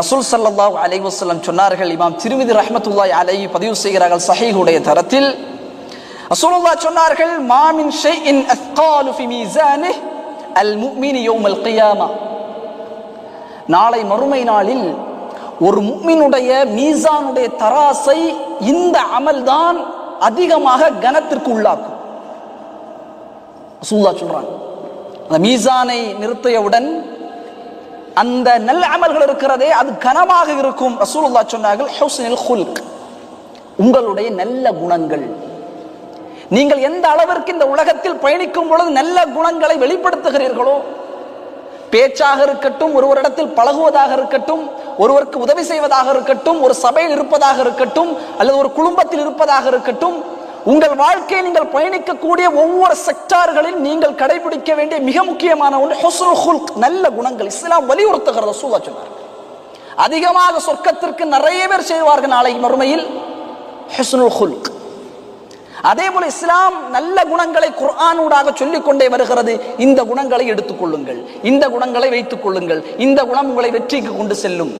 ரசூல் சல்லாஹ் அலைஹி சொன்னார்கள் இமாம் திருமிதி ரஹமத்துல்லாய் அலை பதிவு செய்கிறார்கள் சஹீஹுடைய தரத்தில். ரசூலுல்லாஹ் சொன்னார்கள் மாமின் ஷைஇன் அஸ்காலு ஃபி மீசானி அல் முஃமினி யௌமல் கியாமா. நாளை மறுமை நாளில் ஒரு முக்மினுடைய மீசானுடைய தராசை இந்த அமல்தான் அதிகமாக கனத்திற்கு உள்ளாக்கும். ரசூலுல்லாஹ் சொல்றாங்க. அந்த மீசானை நிறுத்தியவுடன் அந்த நல்ல அமல்கள் இருக்கிறதே அது கனமாக இருக்கும். ரசூலுல்லா சொன்னார்கள் ஹுஸ்னில் ஹுல்க். உங்களுடைய நல்ல குணங்கள். நீங்கள் எந்த அளவிற்கு இந்த உலகத்தில் பயணிக்கும் பொழுது நல்ல குணங்களை வெளிப்படுத்துகிறீர்களோ பேச்சாக இருக்கட்டும் ஒருவரிடத்தில் பழகுவதாக இருக்கட்டும் ஒருவருக்கு உதவி செய்வதாக இருக்கட்டும் ஒரு சபையில் இருப்பதாக இருக்கட்டும் அல்லது ஒரு குடும்பத்தில் இருப்பதாக இருக்கட்டும் உங்கள் வாழ்க்கையை நீங்கள் பயணிக்கக்கூடிய ஒவ்வொரு செக்டார்களில் நீங்கள் கடைபிடிக்க வேண்டிய மிக முக்கியமான ஒன்று ஹுஸ்னுல் ஹுல்க் நல்ல குணங்கள். இஸ்லாம் வலியுறுத்துகிறத ரசூலா சொன்னார். அதிகமாக சொர்க்கத்திற்கு நிறைய பேர் செய்வார்கள் நாளை மறுமையில் ஹுஸ்னுல் ஹுல்க். அதே போல இஸ்லாம் நல்ல குணங்களை குர்ஆனூடாக சொல்லிக் கொண்டே வருகிறது. இந்த குணங்களை எடுத்துக் கொள்ளுங்கள் இந்த குணங்களை வைத்துக் கொள்ளுங்கள். இந்த குணம் உங்களை வெற்றிக்கு கொண்டு செல்லும்.